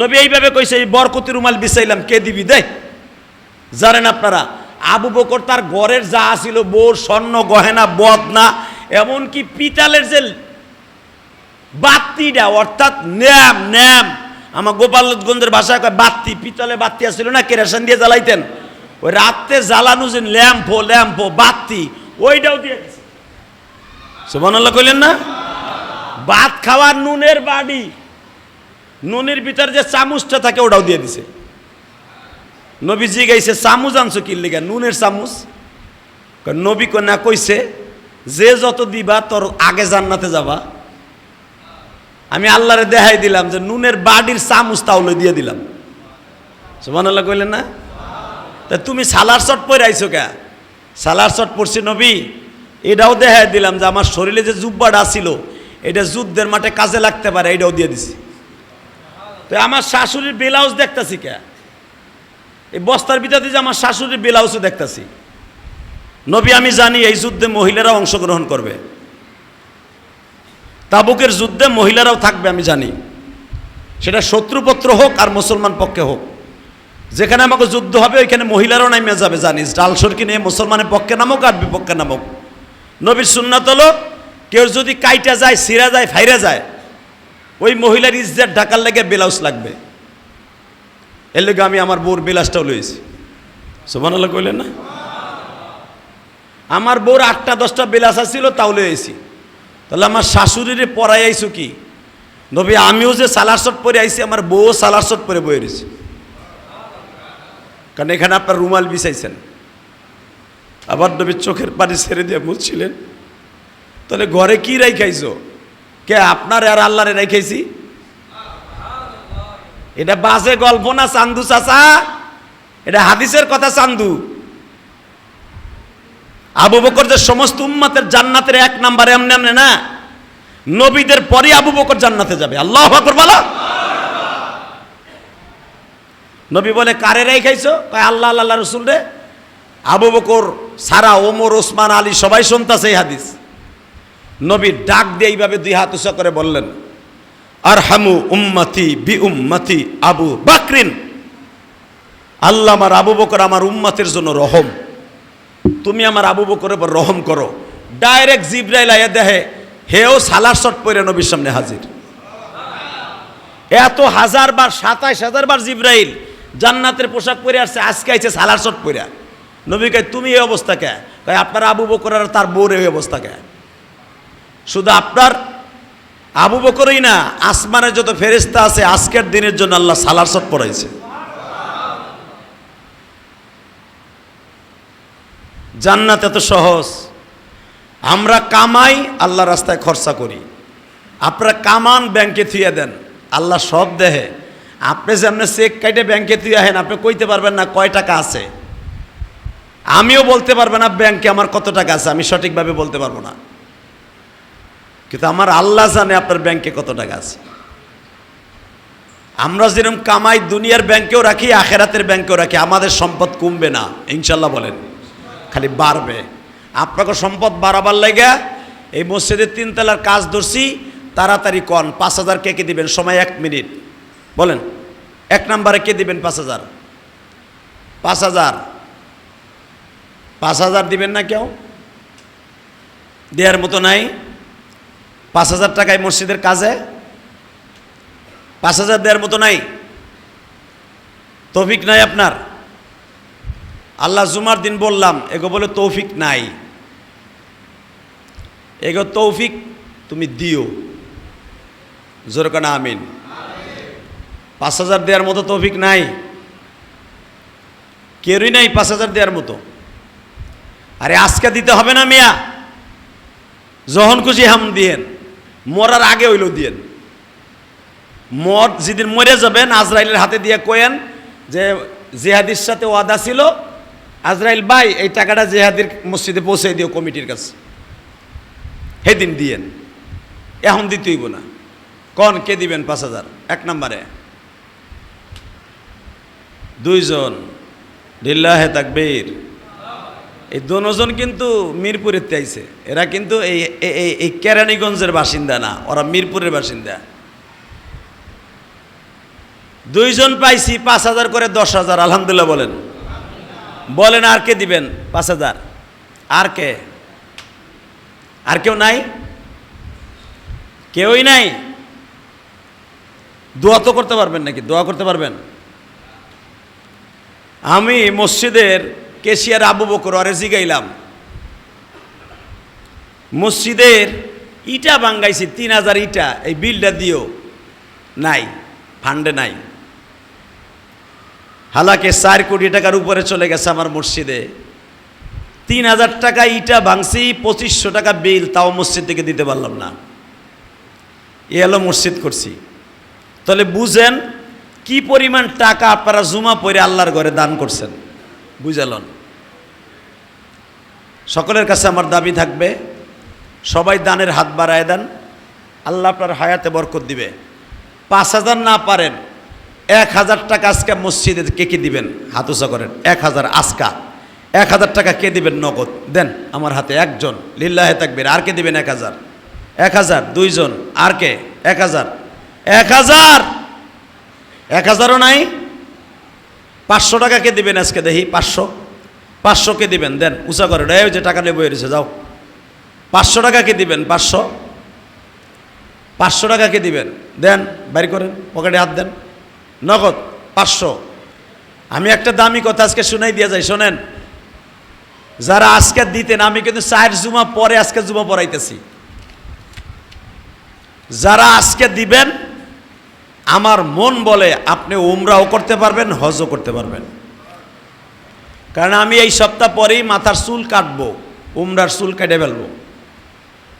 নবী এইভাবে কইছে, এই বরকতি রুমাল বিছাইলাম, কে দিবি? দে জানেন আপনারা, আবু বকর তার ঘরের যা আছিল বোর, স্বর্ণ, গহেনা, বদনা, এমনকি পিতালের যে বাত্তিটা অর্থাৎ ন্যাম ন্যাম, আমার গোপালগঞ্জের ভাষায় কয় বাত্তি পিতলে বাত্তি আসছিল না, কেরাসান দিয়ে জ্বালাইতেন। ওই রাত্রে জ্বালানো যে ল্যাম্পো ল্যাম্পো বাত্তি ওইটাও দিয়ে দিছে। সুবহানাল্লাহ কইলেন না? ভাত খাওয়ার নুনের বাড়ি নুনের ভিতর যে চামুচটা থাকে ওটাও দিয়ে দিছে। নবীজি গাইছে, চামুচ আনছো কি লিগা? নুনের চামুচ। নবী কন্যা কইছে, যে যত দিবা, তোর আগে জান্নাতে যাবা। আমি আল্লাহরে দেখাই দিলাম যে নুনের বাড়ির চামচ তাহলে দিয়ে দিলাম। সুমান আল্লাহ কইলেন না? তা তুমি সালার শট পরে আইছো কে? সালার শট পরছি নবী। এটাও দেখাই দিলাম যে আমার শরীরে যে জুব্বাটা ছিল, এটা যুদ্ধের মাঠে কাজে লাগতে পারে, এটাও দিয়ে দিছি। তো আমার শাশুড়ির ব্লাউজ দেখতাছি কে? এই বস্তার ভিতরে যে আমার শাশুড়ির ব্লাউজও দেখতাছি। নবী, আমি জানি এই যুদ্ধে মহিলারা অংশগ্রহণ করবে। তাবুকের যুদ্ধে মহিলারাও থাকবে, আমি জানি। সেটা শত্রুপত্র হোক আর মুসলমান পক্ষে হোক। যেখানে আমাকে যুদ্ধ হবে, ওইখানে মহিলারাও নামে যাবে জানিস ডাল সরকি নিয়ে মুসলমানের পক্ষে নামক আর বিপক্ষে নামক। নবীর সুন্নাত হলো, কেউ যদি কাইটা যায়, সিরা যায়, ফাইরা যায় ওই মহিলার ইজ্জত ঢাকার লেগে ব্লাউজ লাগবে। এর লেগে আমি আমার বউর বিলাসটাও লইছি। সোমানাল্লাহ কইলেন না? আমার বউর আটটা, দশটা বিলাস আসছিল তাও লইছি। তাহলে আমার শাশুড়িরে পড়াই আইছো কি? নবী, আমিও যে সালার শট পরে আইছি, আমার বউ সালার শট পরে বয়ে রয়েছে। কারণ এখানে আপনার রুমাল বিছাইছেন। আবার নবীর চোখের পানি ছেড়ে দিয়ে মুছছিলেন তাহলে ঘরে কি রাইখাইছো? কে, আপনার আর আল্লাহরে রাইখাইছি এটা বাজে গল্প না চান্দু চাচা? এটা হাদিসের কথা চান্দু। আবু বকর যে সমস্ত উম্মাতের জান্নাতের এক নাম্বার এমনি এমনি না, নবীদের পরে আবু বকর জান্নাতে যাবে। আল্লাহ আকবর বলো। নবী বলে, কারে রাই খাইছো আল্লাহ আল্লাহ, রসুল রে। আবু বকর, সারা, ওমর, ওসমান, আলী সবাই শুনতাছে এই হাদিস। নবী ডাক দিয়ে এইভাবে দুই হাত উঁচা করে বললেন আর হামু উম্মাতি বি উম্মাতি আবু বাকরিন। আল্লাহ আমার আবু বকর আমার উম্মাতের জন্য রহম। তুমি আমার আবু বকরের উপর রহম করো। ডাইরেক্ট জিব্রাইল আয়া দেহে হেও সালার শট পরে নবীর সামনে হাজির। এত হাজার বার, সাতাইশ হাজার বার জিব্রাইল জান্নাতের পোশাক পরে আসছে, আজকে আইছে সালার শট পরে। নবী কয়, তুমি এই অবস্থা কে? আপনার আবু বকর আর তার বউর এই অবস্থা কে? শুধু আপনার আবু বকরই না, আসমানের যত ফেরিস্তা আছে, আজকের দিনের জন্য আল্লাহ সালার শট পড়াইছে জান্নাত এত সহজ। আমরা কামাই আল্লাহ রাস্তায় খরচা করি। আপনারা কামান ব্যাংকে থুয়ে দেন, আল্লাহ সব দেহে। আপনি যে আপনি চেক কাইটে ব্যাংকে থুয়ে আহেন, আপনি কইতে পারবেন না কয় টাকা আছে। আমিও বলতে পারব না ব্যাংকে আমার কত টাকা আছে, আমি সঠিকভাবে বলতে পারব না। কিন্তু আমার আল্লাহ জানে আপনার ব্যাংকে কত টাকা আছে। আমরা যেরকম কামাই দুনিয়ার ব্যাংকেও রাখি, আখেরাতের ব্যাংকেও রাখি, আমাদের সম্পদ কমবে না, ইনশাল্লাহ বলেন। খালি বাড়বে। আপনাকে সম্পদ বাড়াবার লেগে এই মসজিদের তিনতলার কাজ ধরছি, তাড়াতাড়ি কন, পাঁচ হাজার কে কে দিবেন? সময় এক মিনিট। বলেন, এক নম্বরে কে দিবেন পাঁচ হাজার? পাঁচ হাজার। পাঁচ হাজার দিবেন না কেউ? দেওয়ার মতো নাই। পাঁচ হাজার টাকায় মসজিদের কাজে? পাঁচ হাজার দেওয়ার মতো নাই। তৌফিক নাই আপনার? আল্লাহ জুমার দিন বললাম, এগো বলে তৌফিক নাই। এগো তৌফিক তুমি দিও। জোরকানা আমিন। পাঁচ হাজার দেওয়ার মতো তৌফিক নাই। কেউই নাই পাঁচ হাজার দেওয়ার মতো। আরে আজকে দিতে হবে না মিয়া? যখন খুশি হাম দিয়েন। মরার আগে হইল দিয়েন। মর যেদিন মরে যাবেন আজরাইলের হাতে দিয়ে কোয়েন যে জেহাদির সাথে ওয়াদা ছিল, আজরাইল ভাই, এই টাকাটা জেহাদির মসজিদে পৌঁছে দিও কমিটির কাছে। সেদিন দিয়েন। এখন দিতেইব না। কন, কে দিবেন? পাঁচ হাজার। এক নম্বরে। দুইজন। লিল্লাহে তাকবীর। এই দুজন কিন্তু মিরপুরের আইছে। এরা কিন্তু এই এই কেরানীগঞ্জের বাসিন্দা না, ওরা মিরপুরের বাসিন্দা। দুইজন পাইছি পাঁচ হাজার করে দশ হাজার, আলহামদুলিল্লাহ বলেন। বলেন আর কে দিবেন পাঁচ হাজার? আর কে? আর কেউ নাই? কেউই নাই? দোয়া তো করতে পারবেন নাকি? দোয়া করতে পারবেন? আমি মসজিদের কেশিয়ার আবু বকর আরে জিগাইলাম। মসজিদের ইটা বাঙ্গাইছি তিন হাজার ইটা, এই বিলটা দিও। নাই, ফান্ডে নাই। হালাকে চার কোটি টাকার উপরে চলে গেছে আমার মসজিদে। তিন হাজার টাকা ইটা ভাঙছি, পঁচিশশো টাকা বিল, তাও মসজিদ থেকে দিতে পারলাম না। এ হলো মসজিদ করছি। তাহলে বুঝেন কি পরিমাণ টাকা আপনারা জুমা পরে আল্লাহর ঘরে দান করছেন। বুঝালন সকলের কাছে আমার দাবি থাকবে, সবাই দানের হাত বাড়ায় দেন, আল্লাহ আপনার হায়াতে বরকত দিবে। পাঁচ হাজার না পারেন, এক হাজার টাকা আজকে মসজিদে কে কে দিবেন? হাত উঁচা করেন। এক হাজার আজকা। এক হাজার টাকা কে দিবেন নগদ? দেন, আমার হাতে একজন। লিল্লাহে থাকবেন আর কে দিবেন এক হাজার? এক হাজার, দুইজন। আর কে? এক হাজার। এক হাজার! এক হাজারও নাই। পাঁচশো টাকা কে দিবেন আজকে? দেখি, পাঁচশো। পাঁচশো কে দিবেন? দেন, উঁচা করে, এই যে টাকা নেব এসেছে যাও। পাঁচশো টাকা কে দিবেন? পাঁচশো। পাঁচশো টাকা কে দিবেন? দেন, বাইর করেন, পকেটে হাত দেন। নগদ, পাঁচশো। আমি একটা দামি কথা আজকে শুনাই দিয়ে যাই, শোনেন। যারা আজকে দিতেন, আমি কিন্তু চার জুমা পরে আজকে জুমা পড়াইতেছি যারা আজকে দিবেন, আমার মন বলে আপনি উমরাও করতে পারবেন, হজও করতে পারবেন। কারণ আমি এই সপ্তাহ পরেই মাথার চুল কাটবো, উমরার চুল কেটে ফেলব।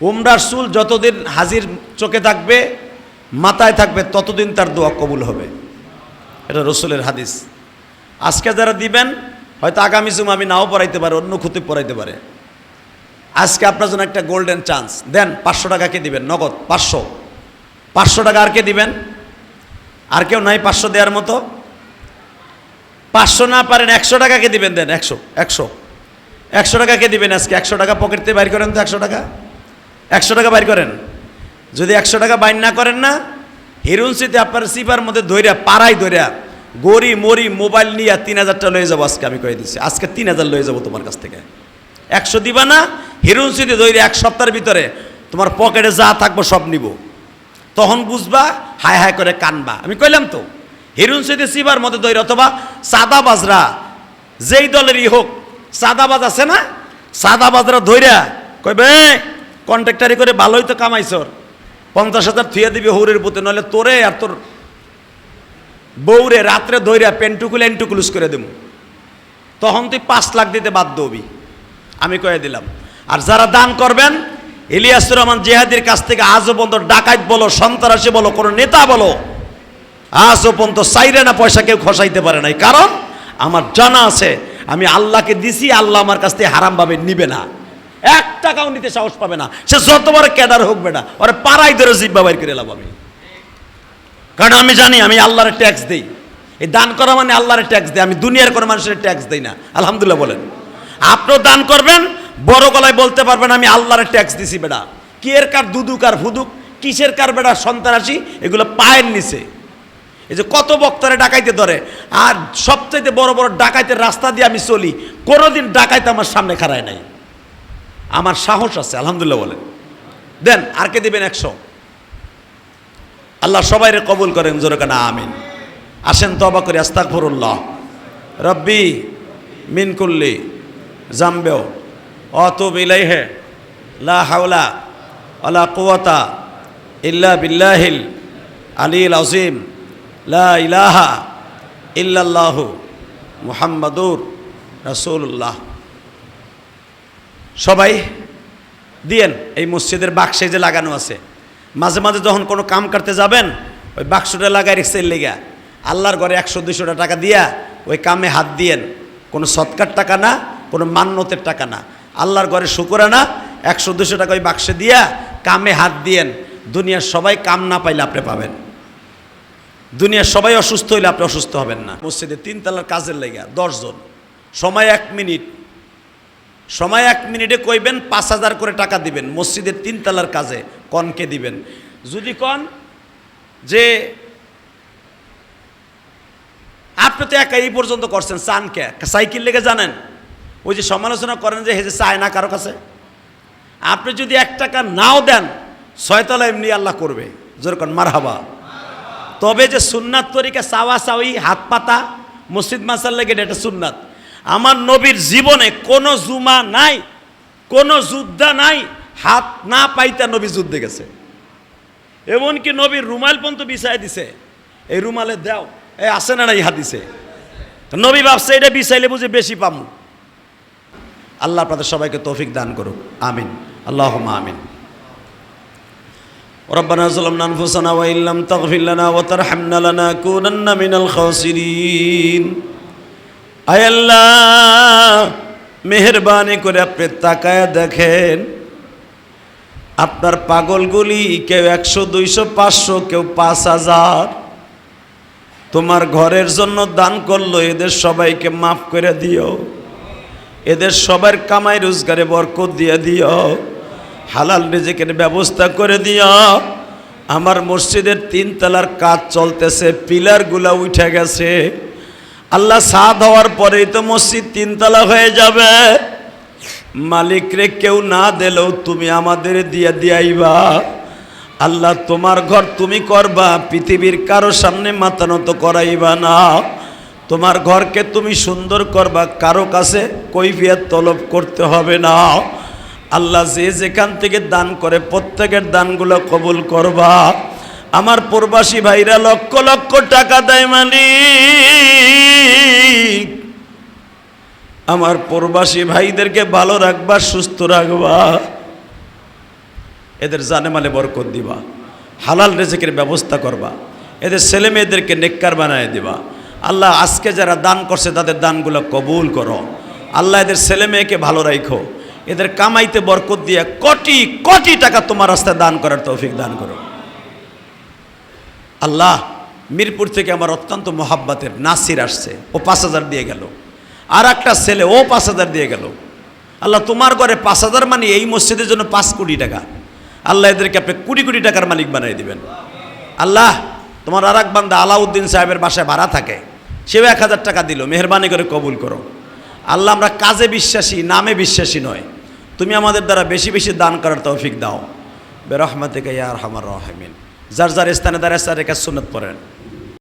উমরার চুল যতদিন হাজির চোখে থাকবে, মাথায় থাকবে, ততদিন তার দোয়া কবুল হবে। এটা রসুলের হাদিস। আজকে যারা দিবেন, হয়তো আগামী জুম আমি নাও পড়াইতে পারে, অন্য ক্ষতি পড়াইতে পারে। আজকে আপনার জন্য একটা গোল্ডেন চান্স দেন, পাঁচশো টাকা কে দিবেন? নগদ, পাঁচশো। পাঁচশো টাকা আর কে দিবেন? আর কেউ নাই পাঁচশো দেওয়ার মতো? পাঁচশো না পারেন, একশো টাকাকে দিবেন দেন, একশো একশো। একশো টাকাকে দিবেন আজকে, একশো টাকা পকেট থেকে বাইর করেন তো একশো টাকা? একশো টাকা বাইর করেন। যদি একশো টাকা বাইর না করেন না হিরুনসিতে আপনার সিপার মধ্যে ধৈর্যা পাড়াই ধৈর্যা, গড়ি, মরি, মোবাইল নিয়ে তিন হাজারটা লয়ে যাব আজকে আমি কয়ে দিচ্ছি আজকে তিন হাজার লয়ে যাব তোমার কাছ থেকে। একশো দিবা না হিরুনসিতে ধৈর্য এক সপ্তাহের ভিতরে তোমার পকেটে যা থাকব সব নিব। তখন বুঝবা, হায় হায় করে কানবা। আমি কইলাম তো হিরুন সৈতে সিবার মধ্যে দৈর, অথবা সাদাবাজরা, যেই দলেরই হোক, সাদাবাজ আছে না? সাদা বাজরা ধৈরা কইবে কন্ট্রাক্টারি করে ভালোই তো কামাইছর। পঞ্চাশ হাজার থুয়ে দিবি হৌরের পুতে নইলে তোরে আর তোর বউরে রাত্রে ধৈরা পেন্টুকুল, এন্টুকুলুস করে দেবো। তখন তুই পাঁচ লাখ দিতে বাধ্য হবি। আমি কয়ে দিলাম। আর যারা দান করবেন ইলিয়াসুর রহমান জেহাদির কাছ থেকে আজও পর্যন্ত ডাকাত বলো, সন্ত্রাসী বলো, কোনো নেতা বলো আজও পর্যন্ত চাইরে না পয়সা কেউ খসাইতে পারে নাই। কারণ আমার জানা আছে, আমি আল্লাহকে দিছি, আল্লাহ আমার কাছ থেকে হারামভাবে নিবে না। এক টাকাও নিতে সাহস পাবে না। সে যতবার কেদার হোক বেটা, ওরে পাড়াই ধরে জিব্বা বাইর করে এলাম আমি কারণ আমি জানি, আমি আল্লাহর ট্যাক্স দিই। এই দান করা মানে আল্লাহর ট্যাক্স দেয়, আমি দুনিয়ার কোনো মানুষের ট্যাক্স দিই না। আলহামদুলিল্লাহ বলেন। আপনিও দান করবেন, বড় গলায় বলতে পারবেন, আমি আল্লাহর ট্যাক্স দিছি বেটা। কি এর কার দুদুক আর ফুদুক? কিসের কার বেটা সন্ত্রাসী? এগুলো পায়ের নিচে। এই যে কত বক্তারে ডাকাইতে ধরে। আর সবচাইতে বড় বড় ডাকাইতের রাস্তা দিয়ে আমি চলি, কোনোদিন ডাকাইতে আমার সামনে খাড়ায় নাই। আমার সাহস আছে, আলহামদুলিল্লাহ বলেন। দেন, আর কে দিবেন একশো? আল্লাহ সবাইরে কবুল করেন, জোরে কানা, আমিন। আসেন তবা করে আস্তাক ফরুল্লাহ রব্বি মিন কুল্লি জাম্বেও অত বিলাই লা হাওলা আলা কুয়াতা ইল্লা বিল্লাহিল আলিল আজিম লা মুহাম্মাদুর রাসূলুল্লাহ। সবাই দিয়েন, এই মসজিদের বাক্সে যে লাগানো আছে। মাঝে মাঝে যখন কোনো কাম করতে যাবেন, ওই বাক্সটা লাগাই রেখেছে লেগা। আল্লাহর ঘরে একশো দুশোটা টাকা দিয়া ওই কামে হাত দিয়েন। কোনো সৎকার টাকা না, কোনো মান্যতের টাকা না। আল্লাহর ঘরে শুকুরানা একশো দুশো টাকা ওই বাক্সে দিয়া কামে হাত দিয়েন। দুনিয়ার সবাই কাম না পাইলে আপনি পাবেন। দুনিয়ার সবাই অসুস্থ হইলে আপনি অসুস্থ হবেন না। মসজিদে তিন তালার কাজের লেগা দশজন সময় এক মিনিট। সময় এক মিনিটে কইবেন পাঁচ হাজার করে টাকা দিবেন। মসজিদের তিন তালার কাজে কনকে দিবেন। যদি কন যে আপনি তো একা এই পর্যন্ত করছেন, চান কে? সাইকেল লেগে জানেন? ওই যে সমালোচনা করেন যে হেজে চায় না কারও কাছে? আপনি যদি এক টাকা নাও দেন ছয়তলা এমনি আল্লাহ করবে। যেরকম মারহাবা। তবে যে সুন্নাত তরিকা চাওয়া চাওয়ি, হাত পাতা, মসজিদ মাসাল লেগে এটা সুন্নাত। আমার নবীর জীবনে কোনো জুমা নাই, কোনো যুদ্ধা নাই, হাত না পাইতা নবী যুদ্ধে গেছে। এমনকি নবীর রুমাল পর্যন্ত বিছাই দিছে। এই রুমালে দাও, এই আসে না না ইহা দিছে নবী ভাবছে এটা বিছাইলে বুঝে বেশি পামু। আল্লাহ আপনাদের সবাইকে তৌফিক দান করুক, আমিন। আল্লাহ আমিন। ربنا ظلمنا انفسنا وان لم تغفر لنا وترحمنا لنكونن من الخاسرين আয় আল্লাহ মেহরবানি করে আপনি তাকায় দেখেন আপনার পাগলগুলি কেউ একশো দুইশো পাঁচশো কেউ পাঁচ হাজার তোমার ঘরের জন্য দান করলো এদের সবাইকে মাফ করে দিও এদের সবার কামাই রোজগারে বরকত দিয়ে দিও হালাল রেজেকের ব্যবস্থা করে দিও আমার মসজিদের তিন তিনতলার কাজ চলতেছে, পিলারগুলা উঠে গেছে। আল্লাহ সাদ হওয়ার পরেই তো মসজিদ তিনতলা হয়ে যাবে। মালিকরে কেউ না দিলেও তুমি আমাদের দিয়ে দিয়াইবা। আল্লাহ তোমার ঘর তুমি করবা, পৃথিবীর কারও সামনে মাথা নত করাইবা না। তোমার ঘরকে তুমি সুন্দর করবা, কারও কাছে কৈফিয়ত তলব করতে হবে না। আল্লাহ যে যেখান থেকে দান করে প্রত্যেকের দানগুলো কবুল করবা। আমার প্রবাসী ভাইরা লক্ষ লক্ষ টাকা দেয় মালিক। আমার প্রবাসী ভাইদেরকে ভালো রাখবা, সুস্থ রাখবা। এদের জানে মালে বরকত দিবা। হালাল রেজেকের ব্যবস্থা করবা। এদের ছেলে মেয়েদেরকে নেককার বানায় দিবা। আল্লাহ আজকে যারা দান করছে, তাদের দানগুলো কবুল করো। আল্লাহ এদের ছেলে মেয়েকে ভালো রাখো এদের কামাইতে বরকত দিয়ে কোটি কোটি টাকা তোমার রাস্তায় দান করার তৌফিক দান করো। আল্লাহ, মিরপুর থেকে আমার অত্যন্ত মোহাব্বাতের নাসির আসছে, ও পাঁচ হাজার দিয়ে গেল। আর একটা ছেলে, ও পাঁচ হাজার দিয়ে গেল। আল্লাহ, তোমার ঘরে পাঁচ হাজার মানে এই মসজিদের জন্য পাঁচ কোটি টাকা। আল্লাহ, এদেরকে আপনি কোটি কোটি টাকার মালিক বানিয়ে দিবেন। আল্লাহ, তোমার আর এক বান্দা আলাউদ্দিন সাহেবের বাসায় ভাড়া থাকে, সেও এক হাজার টাকা দিল। মেহরবানি করে কবুল করো। আল্লাহ, আমরা কাজে বিশ্বাসী, নামে বিশ্বাসী নয়। তুমি আমাদের দ্বারা বেশি বেশি দান করার তৌফিক দাও। বেরহমাতে ইয়ার আরহামার রহমিন। যার যার স্থানে দ্বারা তার রেখা সুনত পড়েন।